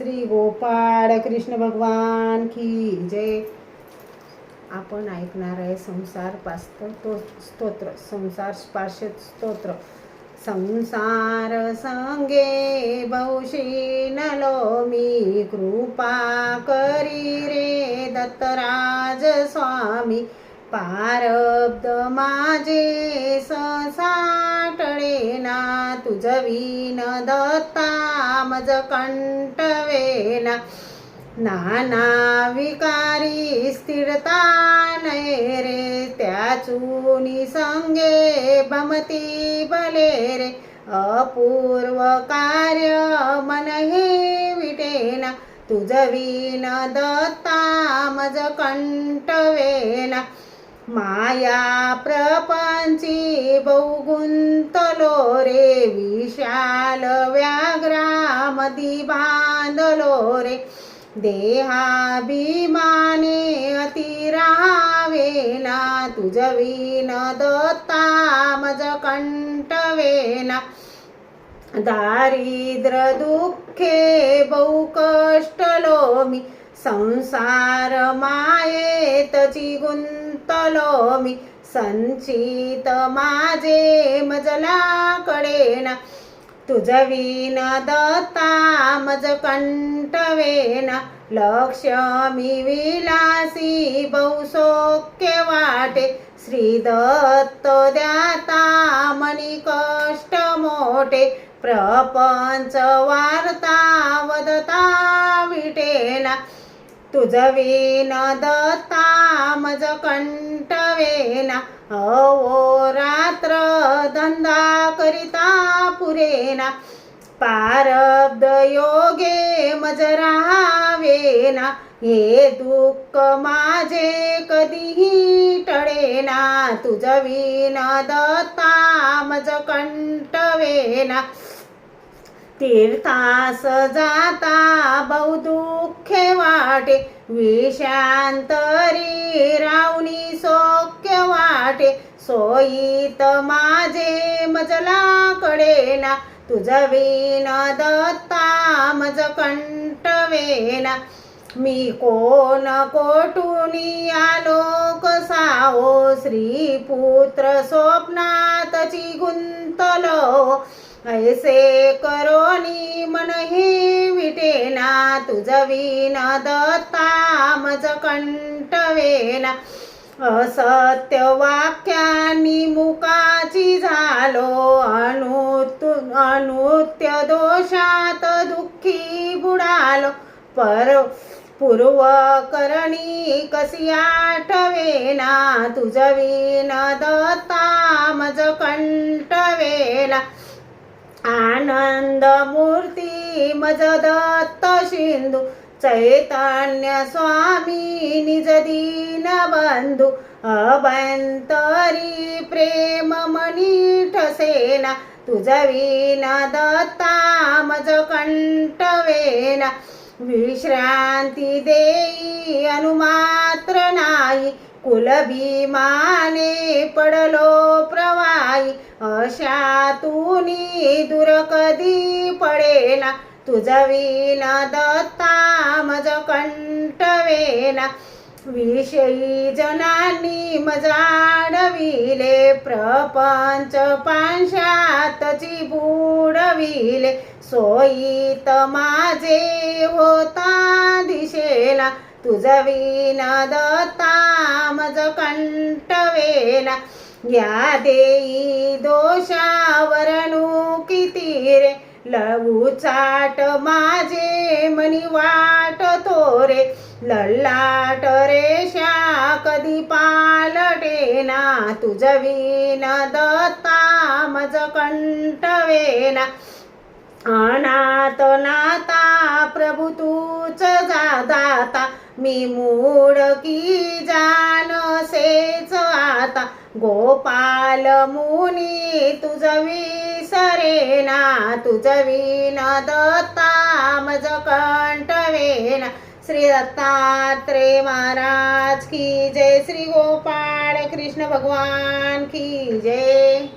श्री गोपाळ कृष्ण भगवान की जय आपण ऐकणार आहे संसार पास्त तो स्तोत्र संसार स्पर्श स्तोत्र. संसार संगे बहुशीनलो मी कृपा करी रे दत्तराज स्वामी. पारब्द माझे ससाटळे ना तुझ विन दत्ता मज कंटवेना नाना विकारी स्थिरता नये रे त्याचुनी संगे भमती भले रे. अपूर्व कार्य मन हे विटेना तुझ विन दत्ता मज कंटवेना माया प्रपंची बहुगुंतलो रे विशाल व्याघ्रामधी बांधलो रे. देहाभिमाने अति राहावेना तुझ विन दत्ता मज कंटवेना दारिद्र दुःखे बहु कष्टलो मी संसार मायेतची गुंतलो मी संचित माझे मजला कडेना तुझ विन दत्ता मज कंटवेना लक्ष्मी विलासी बहुसौख्य वाटे श्री दत्त द्याता मनी कष्ट मोठे प्रपंच वार्ता वदता विटेना तुझ विन दत्ता मज कंटवेना अवो रात्र धंदा करिता पुरेना. पारब्द योगे मज राहावेना हे दुःख माझे कधीही टळेना. तुझ विन दत्ता मज कंटवेना तीर्थास जाता बहु दुःखे वाटे. विषांतरी रावणी सौख्य वाटे. सोयीत माझे मजला कडेना तुझ विन दत्ता मज कंटवेना मी कोण कोटुनी आलो कसावो श्रीपुत्र स्वप्नातची गुंतलो. ऐसे करोनी मन हे विटेना तुझ विन दत्ता मज कंटवेना असत्य वाक्यानी मुकाची झालो अनुतु अनुत्य दोषात दुःखी बुडालो. पर पूर्व करणी कशी आठवेना तुझ विन दत्ता मज कंटवेला आनंद मूर्ती मज दत्त सिंधू चैतन्य स्वामी निज दीन बंधू अभंतरी प्रेम मनी ठसेना तुझ विन दत्ता मज कंटवेना विश्रांती देई अनुमात्र नाही कुलभीमाने पडलो प्रवाही अशा तुनी दूर कधी पडेला तुझ विन दत्ता मज कंटवेना विषयी जनांनी मजाडविले प्रपंच पांशातची बुडविले. सोयीत माझे दिशेला तुझ विन दत्ता मज कंटवेना या देई दोषावरणू किती रे? लवू चाट माझे मनी वाट तो रे. लल्लाट रेषा कधी पालटेना तुझ विन दत्ता मज कंटवेना अनाथ नात मी मूड की जान आता. गोपाल मुनी तुझ विसरेना तुझ विन दत्ता मज कंटवेना श्री दत्तात्रे महाराज की जय श्री गोपाळ कृष्ण भगवान की जय.